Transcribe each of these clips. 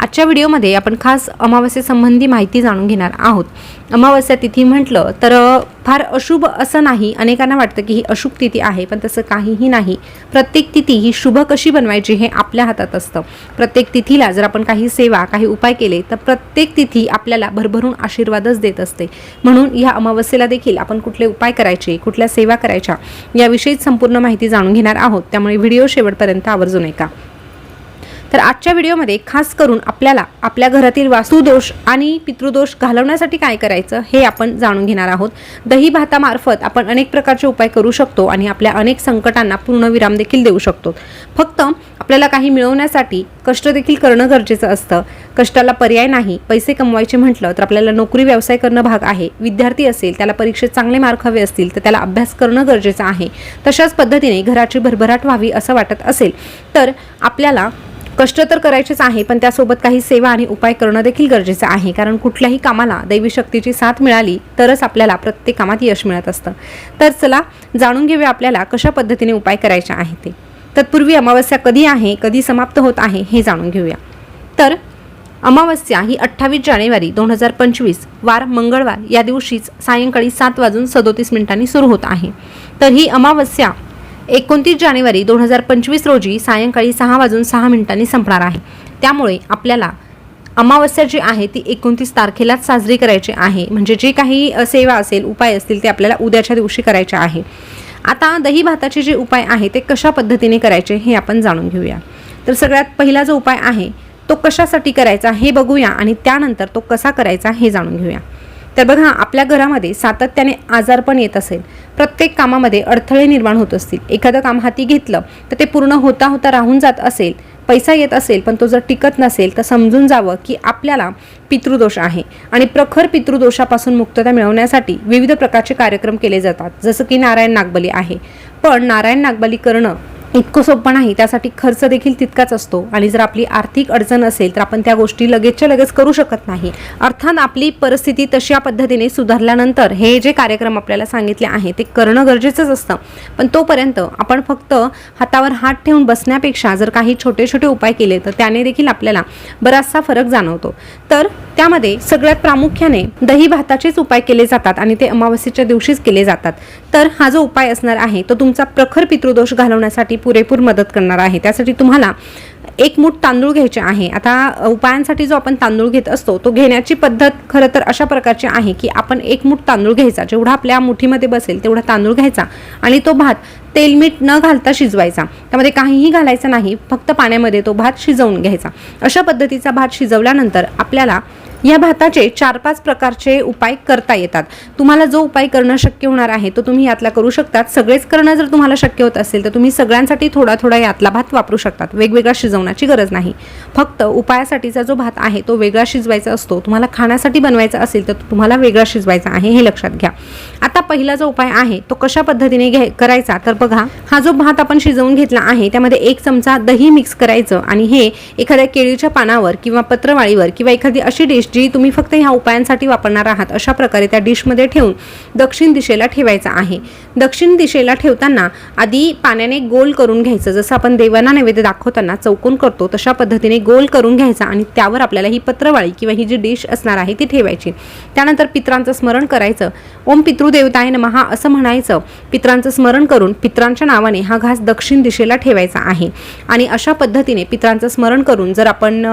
आजच्या व्हिडिओमध्ये आपण खास अमावस्येसंबंधी माहिती जाणून घेणार आहोत. अमावस्या तिथी म्हटलं तर फार अशुभ असं नाही. अनेकांना वाटतं की ही अशुभ तिथी आहे पण तसं काहीही नाही. प्रत्येक तिथी ही शुभ कशी बनवायची हे आपल्या हातात असतं. प्रत्येक तिथीला जर आपण काही सेवा काही उपाय केले तर प्रत्येक तिथी आपल्याला भरभरून आशीर्वादच देत असते. म्हणून या अमावस्येला देखील आपण कुठले उपाय करायचे कुठल्या सेवा करायच्या याविषयीच संपूर्ण माहिती जाणून घेणार आहोत. त्यामुळे व्हिडिओ शेवटपर्यंत आवर्जून ऐका. तर आजच्या व्हिडिओमध्ये खास करून आपल्याला आपल्या घरातील वास्तुदोष आणि पितृदोष घालवण्यासाठी काय करायचं हे आपण जाणून घेणार आहोत. दही भातामार्फत आपण अनेक प्रकारचे उपाय करू शकतो आणि आपल्या अनेक संकटांना पूर्णविराम देखील देऊ शकतो. फक्त आपल्याला काही मिळवण्यासाठी कष्ट देखील करणं गरजेचं असतं. कष्टाला पर्याय नाही पैसे कमवायचे म्हटलं तर आपल्याला नोकरी व्यवसाय करणं भाग आहे. विद्यार्थी असेल त्याला परीक्षेत चांगले मार्क हवे असतील तर त्याला अभ्यास करणं गरजेचं आहे. तशाच पद्धतीने घराची भरभराट व्हावी असं वाटत असेल तर आपल्याला कष्ट तर करायचेच आहे पण त्यासोबत काही सेवा आणि उपाय करणं देखील गरजेचं आहे. कारण कुठल्याही कामाला दैवी शक्तीची साथ मिळाली तरच आपल्याला प्रत्येक कामात यश मिळत असतं. तर चला जाणून घेऊया आपल्याला कशा पद्धतीने उपाय करायचे आहे ते. तत्पूर्वी अमावस्या कधी आहे कधी समाप्त होत आहे हे जाणून घेऊया. तर अमावस्या ही अठ्ठावीस जानेवारी दोन हजार पंचवीस वार मंगळवार या दिवशीच सायंकाळी सात वाजून सदोतीस मिनिटांनी सुरू होत आहे. तर ही अमावस्या एकोणतीस जानेवारी दोन हजार पंचवीस रोजी सायंकाळी सहा वाजून सहा मिनिटांनी संपणार आहे. त्यामुळे आपल्याला अमावस्या जी आहे ती एकोणतीस तारखेलाच साजरी करायची आहे. म्हणजे जे काही सेवा असेल उपाय असतील ते आपल्याला उद्याच्या दिवशी करायचे आहे. आता दही भाताचे जे उपाय आहे ते कशा पद्धतीने करायचे हे आपण जाणून घेऊया. तर सगळ्यात पहिला जो उपाय आहे तो कशासाठी करायचा हे बघूया आणि त्यानंतर तो कसा करायचा हे जाणून घेऊया. तर बघा आपल्या घरामध्ये सातत्याने आजारपण येत असेल. प्रत्येक कामामध्ये अडथळे निर्माण होत असतील. एखादं काम हाती घेतलं तर ते पूर्ण होता होता राहून जात असेल. पैसा येत असेल पण तो जर टिकत नसेल तर समजून जावं की आपल्याला पितृदोष आहे. आणि प्रखर पितृदोषापासून मुक्तता मिळवण्यासाठी विविध प्रकारचे कार्यक्रम केले जातात. जसं की नारायण नागबली आहे. पण नारायण नागबली करणं इतकं सोपं नाही त्यासाठी खर्च देखील तितकाच असतो. आणि जर आपली आर्थिक अडचण असेल तर आपण त्या गोष्टी लगेचच्या लगेच करू शकत नाही. अर्थात आपली परिस्थिती तशा पद्धतीने सुधारल्यानंतर हे जे कार्यक्रम आपल्याला सांगितले आहे ते करणं गरजेचंच असतं. पण तोपर्यंत आपण फक्त हातावर हात ठेवून बसण्यापेक्षा जर काही छोटे छोटे उपाय केले तर त्याने देखील आपल्याला बराचसा फरक जाणवतो. तर त्यामध्ये सगळ्यात प्रामुख्याने दही भाताचेच उपाय केले जातात आणि ते अमावस्येच्या दिवशीच केले जातात. तर हा जो उपाय असणार आहे तो तुमचा प्रखर पितृदोष घालवण्यासाठी पुरेपूर मदत करणार आहे. त्यासाठी तुम्हाला एक मूठ तांदूळ घ्यायचे आहे. आता उपायांसाठी जो आपण तांदूळ घेत असतो तो घेण्याची पद्धत खरं तर अशा प्रकारची आहे की आपण एक मूठ तांदूळ घ्यायचा. जेवढा आपल्या मुठीमध्ये बसेल तेवढा तांदूळ घ्यायचा आणि तो भात तेल मीठ न घालता शिजवायचा. त्यामध्ये काहीही घालायचं नाही फक्त पाण्यामध्ये तो भात शिजवून घ्यायचा. अशा पद्धतीचा भात शिजवल्यानंतर आपल्याला या भाताचे चार पाच प्रकारचे उपाय करता येतात. तुम्हाला जो उपाय करणं शक्य होणार आहे तो तुम्ही यातला करू शकतात. सगळेच करणं जर तुम्हाला शक्य होत असेल तर तुम्ही सगळ्यांसाठी थोडा थोडा यातला भात वापरू शकतात. वेगवेगळा शिजवण्याची गरज नाही. फक्त उपायासाठीचा जो भात आहे तो वेगळा शिजवायचा असतो. तुम्हाला खाण्यासाठी बनवायचा असेल तर तो तुम्हाला वेगळा शिजवायचा आहे हे लक्षात घ्या. आता पहिला जो उपाय आहे तो कशा पद्धतीने घ्याय करायचा तर बघा हा जो भात आपण शिजवून घेतला आहे त्यामध्ये एक चमचा दही मिक्स करायचं आणि हे एखाद्या केळीच्या पानावर किंवा पत्रवाळीवर किंवा एखादी अशी डिश जी तुम्ही फक्त ह्या उपायांसाठी वापरणार आहात अशा प्रकारे त्या डिशमध्ये ठेवून दक्षिण दिशेला ठेवायचा आहे. दक्षिण दिशेला ठेवताना आधी पाण्याने गोल करून घ्यायचं. जसं आपण देवांना नैवेद्य दाखवताना चौकोन करतो तशा पद्धतीने गोल करून घ्यायचा आणि त्यावर आपल्याला ही पत्रवाळी किंवा ही जी डिश असणार आहे ती ठेवायची. त्यानंतर पित्रांचं स्मरण करायचं. ओम पितृदेवताय नमहा असं म्हणायचं. पित्रांचं स्मरण करून पित्रांच्या नावाने हा घास दक्षिण दिशेला ठेवायचा आहे. आणि अशा पद्धतीने पित्रांचं स्मरण करून जर आपण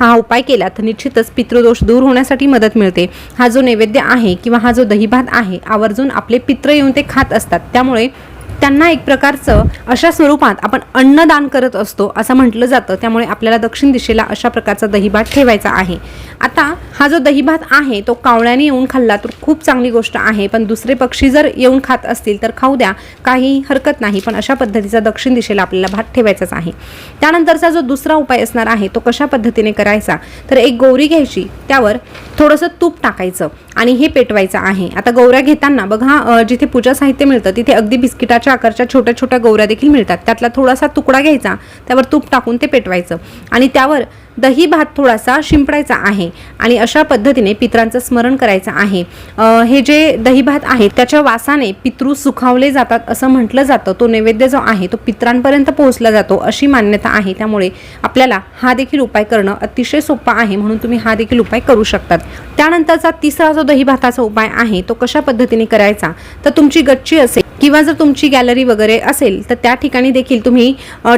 हा उपाय केला तर निश्चितच पितृदोष दूर होण्यासाठी मदत मिळते. हा जो नैवेद्य आहे किंवा हा जो दहीभात आहे आवर्जून आपले पित्र येऊन ते खात असतात. त्यामुळे त्यांना एक प्रकारचं अशा स्वरूपात आपण अन्नदान करत असतो असं म्हटलं जातं. त्यामुळे आपल्याला दक्षिण दिशेला अशा प्रकारचा दहीभात ठेवायचा आहे. आता हा जो दहीभात आहे तो कावळ्याने येऊन खाल्ला तर खूप चांगली गोष्ट आहे. पण दुसरे पक्षी जर येऊन खात असतील तर खाऊ द्या. काही हरकत नाही पण अशा पद्धतीचा दक्षिण दिशेला आपल्याला भात ठेवायचाच आहे. त्यानंतरचा जो दुसरा उपाय असणार आहे तो कशा पद्धतीने करायचा? तर एक गौरी घ्यायची त्यावर थोडंसं तूप टाकायचं आणि हे पेटवायचं आहे. आता गौऱ्या घेताना बघा जिथे पूजा साहित्य मिळतं तिथे अगदी बिस्किटाच्या आकारच्या छोट्या छोट्या गौऱ्या देखील मिळतात. त्यातला थोडासा तुकडा घ्यायचा त्यावर तूप टाकून ते पेटवायचं आणि त्यावर दही भात थोडासा शिंपडायचा आहे आणि अशा पद्धतीने पित्रांचं स्मरण करायचं आहे. हे जे दही भात आहे त्याच्या वासाने पितृ सुखावले जातात असं म्हटलं जातं. तो नैवेद्य जो आहे तो पित्रांपर्यंत पोहोचला जातो अशी मान्यता आहे. त्यामुळे आपल्याला हा देखील उपाय करणं अतिशय सोपा आहे म्हणून तुम्ही हा देखील उपाय करू शकतात. त्यानंतरचा तिसरा जो दही भाताचा उपाय आहे तो कशा पद्धतीने करायचा? तर तुमची गच्ची असेल किंवा जर तुमची गॅलरी वगैरे असेल तर त्या ठिकाणी देखील तुम्ही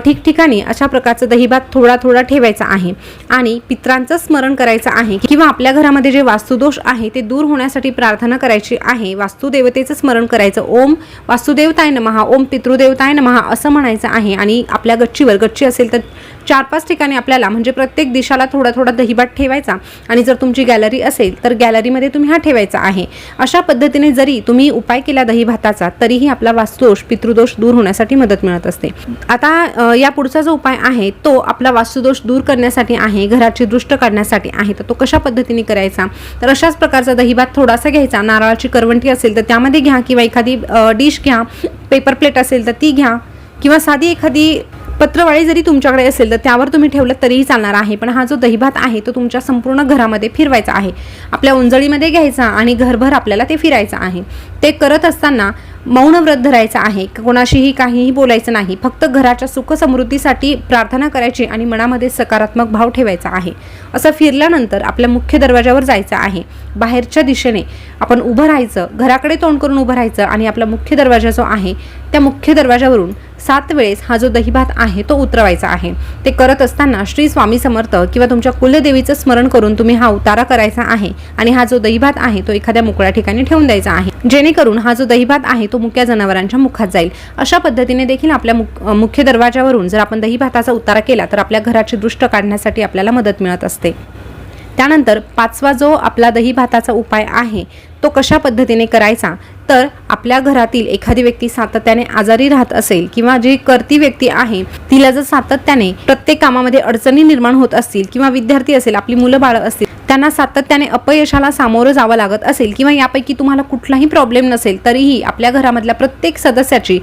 ठिकठिकाणी अशा प्रकारचं दहीभात थोडा थोडा ठेवायचा आहे. आणि पित्रांचं स्मरण करायचं आहे किंवा आपल्या घरामध्ये जे वास्तुदोष आहे ते दूर होण्यासाठी प्रार्थना करायची आहे. वास्तुदेवतेचं स्मरण करायचं. ओम वास्तुदेवताय नमहा ओम पितृदेवताय नमहा असं म्हणायचं आहे. आणि आपल्या गच्चीवर गच्ची असेल तर चार पाच ठिकाणी आपल्याला म्हणजे प्रत्येक दिशाला थोडा थोडा दहीभात ठेवायचा आणि जर तुमची गॅलरी असेल तर गॅलरीमध्ये तुम्ही हा ठेवायचा आहे. अशा पद्धतीने जरी तुम्ही उपाय केला दहीभाताचा तरीही आपला वास्तुदोष पितृदोष दूर होण्यासाठी मदत मिळत असते. आता या पुढचा जो उपाय आहे तो आपला वास्तुदोष दूर करण्यासाठी आहे घराची दृष्ट काढण्यासाठी आहे तर तो कशा पद्धतीने करायचा? तर अशाच प्रकारचा दहीभात थोडासा घ्यायचा. नारळाची करवंटी असेल तर त्यामध्ये घ्या किंवा एखादी डिश घ्या. पेपर प्लेट असेल तर ती घ्या. किंवा साधी एखादी पत्रवाळी जरी तुमच्याकडे असेल तर त्यावर तुम्ही ठेवलं तरीही चालणार आहे. पण हा जो दहीभात आहे तो तुमच्या संपूर्ण घरामध्ये फिरवायचा आहे. आपल्या उंजळीमध्ये घ्यायचा आणि घरभर आपल्याला ते फिरायचं आहे. ते करत असताना मौन व्रत धरायचं आहे. कोणाशीही काहीही बोलायचं नाही. फक्त घराच्या सुख समृद्धीसाठी प्रार्थना करायची आणि मनामध्ये सकारात्मक भाव ठेवायचा आहे. असं फिरल्यानंतर आपल्या मुख्य दरवाजावर जायचं आहे. बाहेरच्या दिशेने आपण उभं राहायचं घराकडे तोंड करून उभं राहायचं आणि आपला मुख्य दरवाजा जो आहे त्या मुख्य दरवाजावरून सात वेळेस हा जो दहीभात आहे तो उतरवायचा आहे. ते करत असताना श्री स्वामी समर्थ किंवा तुमच्या कुलदेवीचं स्मरण करून तुम्ही हा उतारा करायचा आहे आणि हा जो दहीभात आहे तो एखाद्या मोकळ्या ठिकाणी ठेवून द्यायचा आहे. जेणेकरून हा जो दहीभात आहे तो मुक्या जनावरांच्या मुखात जाईल. अशा पद्धतीने देखील आपल्या मुख्य दरवाजावरून जर आपण दहीभाताचा उतारा केला तर आपल्या घराची दृष्ट काढण्यासाठी आपल्याला मदत मिळत असते. त्यानंतर पाचवा जो आपला दही भाताचा उपाय आहे तो कशा पद्धतीने करायचा? तर आपल्या घरातील एखादी व्यक्ती सातत्याने आजारी राहत असेल किंवा जी करती व्यक्ती आहे तिला जर सातत्याने प्रत्येक कामामध्ये अडचणी निर्माण होत असतील किंवा विद्यार्थी असेल आपली मुलं बाळं असतील त्यांना सातत्याने अपयशाला सामोरं जावं लागत असेल किंवा यापैकी तुम्हाला कुठलाही प्रॉब्लेम नसेल तरीही आपल्या घरामधल्या प्रत्येक सदस्याची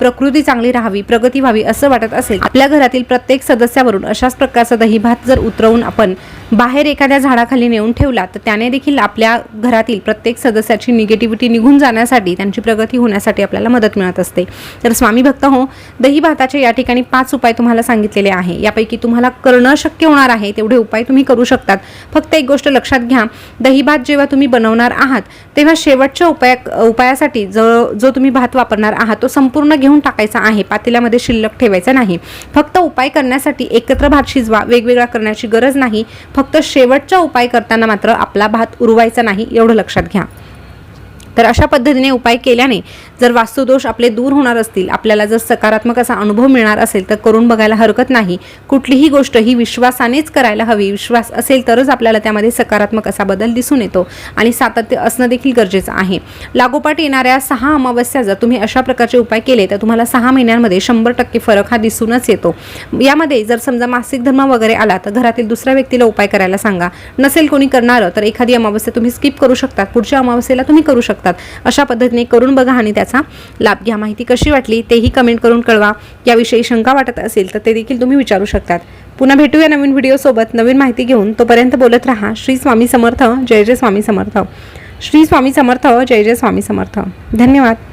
प्रकृती चांगली राहावी प्रगती व्हावी असं वाटत असेल आपल्या घरातील प्रत्येक सदस्यावरून अशाच प्रकारचा दहीभात जर उतरवून आपण बाहेर एखाद्या झाडाखाली नेऊन ठेवला तर त्याने देखील आपल्या घरातील प्रत्येक सदस्याची निगेटिव्हिटी निघून जाण्यासाठी त्यांची प्रगती होण्यासाठी आपल्याला मदत मिळत असते. तर स्वामी भक्त हो दही भाताचे या ठिकाणी पाच उपाय तुम्हाला सांगितलेले आहे. यापैकी तुम्हाला करणं शक्य होणार आहे तेवढे उपाय तुम्ही करू शकतात. फक्त एक गोष्ट लक्षात घ्या. दही भात जेव्हा तुम्ही बनवणार आहात तेव्हा शेवटच्या उपाया उपायासाठी जो जो तुम्ही भात वापरणार आहात तो संपूर्ण घेऊन टाकायचा आहे. पातेल्यामध्ये शिल्लक ठेवायचा नाही. फक्त उपाय करण्यासाठी एकत्र भात शिजवा वेगवेगळा करण्याची गरज नाही. फक्त शेवटचा उपाय करताना मात्र आपला भात उरवायचा नाही एवढं लक्षात घ्या. तर अशा पद्धतीने उपाय केल्याने जर वास्तुदोष आपले दूर होणार असतील आपल्याला जर सकारात्मक असा अनुभव मिळणार असेल तर करून बघायला हरकत नाही. कुठलीही गोष्ट ही विश्वासानेच करायला हवी. विश्वास असेल तरच आपल्याला त्यामध्ये सकारात्मक असा बदल दिसून येतो आणि सातत्य असणं देखील गरजेचं आहे. लागोपाठ येणाऱ्या सहा अमावस्या जर तुम्ही अशा प्रकारचे उपाय केले तर तुम्हाला सहा महिन्यांमध्ये शंभर टक्के फरक हा दिसूनच येतो. यामध्ये जर समजा मासिक धर्म वगैरे आला तर घरातील दुसऱ्या व्यक्तीला उपाय करायला सांगा. नसेल कोणी करणारं तर एखादी अमावस्या तुम्ही स्किप करू शकता. पुढच्या अमावस्येला तुम्ही करू शकता. शकतात. अशा पद्धतीने करून बघा आणि त्याचा लाभ घ्या. माहिती कशी वाटली तेही कमेंट करून कळवा. याविषयी शंका वाटत असेल तर ते देखील तुम्ही विचारू शकतात. पुन्हा भेटूया नवीन व्हिडिओसोबत नवीन माहिती घेऊन तोपर्यंत बोलत राहा. श्री स्वामी समर्थ. जय जय स्वामी समर्थ. श्री स्वामी समर्थ. जय जय स्वामी समर्थ. धन्यवाद.